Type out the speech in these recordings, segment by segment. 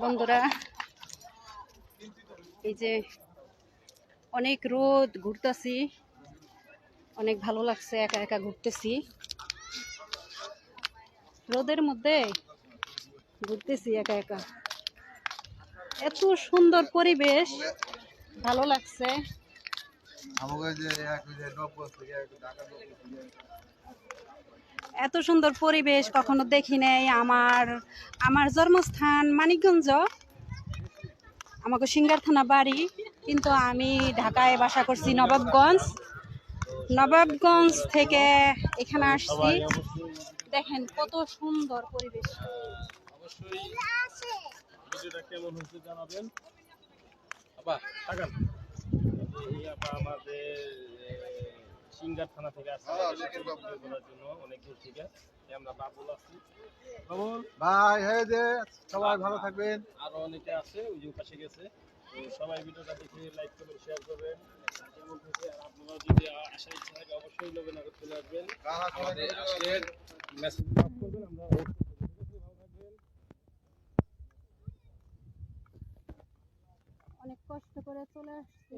বন্ধুরা, এই যে অনেক রোদ, ঘুরতেছি। অনেক ভালো লাগছে, একা একা ঘুরতেছি। রোদের মধ্যে ঘুরতেছি একা একা। এত সুন্দর পরিবেশ, ভালো লাগছে। এত সুন্দর পরিবেশ কখনো দেখি নাই আমার আমার জন্মস্থান মানিকগঞ্জ আমাকে সিঙ্গার থানা বাড়ি কিন্তু আমি ঢাকায় বাসা করছি নবাবগঞ্জ নবাবগঞ্জ থেকে এখানে আসছি দেখেন কত সুন্দর পরিবেশ সিঙ্গার থানা থেকে আসছে। আমাদের সাথে ভিডিও করার জন্য অনেক দূর থেকে। আমরা বাবুল আছি। বাবুল? ভাই হয়ে যে সবাই ভালো থাকবেন। আরও অনেকে আছে ওই যে পাশে গেছে। তো সবাই ভিডিওটা দেখে লাইক করবেন শেয়ার করবেন। কেমন হয়েছে আর আপনারাও যদি আসার ইচ্ছা থাকে অবশ্যই নবীনগর চলে আসবেন আমাদের আজকের মেসেজ করবেন আমরা wait করব। ঠিক আছে? ভালো থাকবেন। অনেক কষ্ট করে চলে আসছি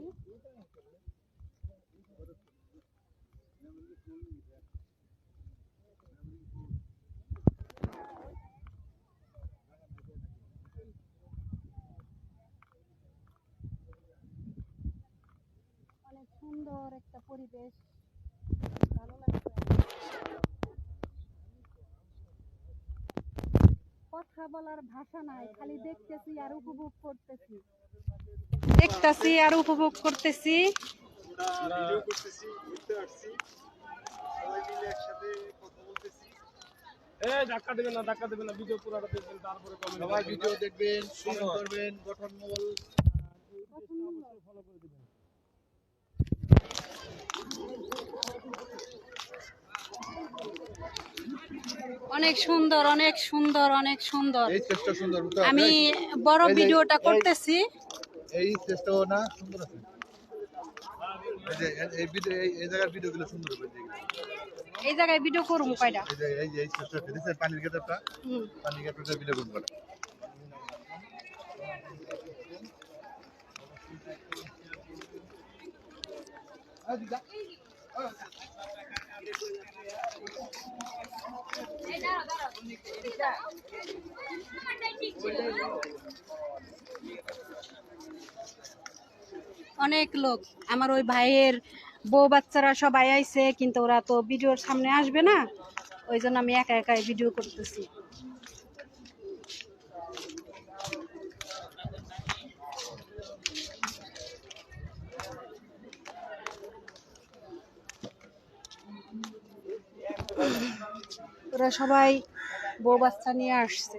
অনেক সুন্দর একটা পরিবেশ। ভালো লাগছে। কথা বলার ভাষা নাই খালি দেখতেছি আর উপভোগ করতেছি। দেখতেছি আর উপভোগ করতেছি। ভিডিও করতেছি ঘুরতে আসছি। সবাই মিলে একসাথে কথা বলতেছি। এই ধাক্কা দেবেন না ধাক্কা দেবেন না ভিডিও পুরোটা দেখবেন তারপরে কমেন্ট সবাই ভিডিও দেখবেন কমেন্ট করবেন গঠনমূল ফলো করে দিবেন অনেক সুন্দর অনেক সুন্দর অনেক সুন্দর এই চেষ্টা সুন্দর আমি বড় ভিডিওটা করতেছি এই চেষ্টাও না সুন্দর আছে এই এই- এই ভিডিও এই এই জায়গার ভিডিওগুলো সুন্দর হবে এই জায়গায় ভিডিও করুম কয়টা এই যে এই এই চেষ্টা দিচ্ছে পানির গেটটা পানির গেটটা ভিডিও করব অনেক লোক। আমার ওই ভাইয়ের বউ বাচ্চারা সবাই আইছে, কিন্তু ওরা তো ভিডিওর সামনে আসবে না। ওই জন্য আমি একা একাই ভিডিও করতেছি। ওরা সবাই বউ বাচ্চা নিয়ে আসছে।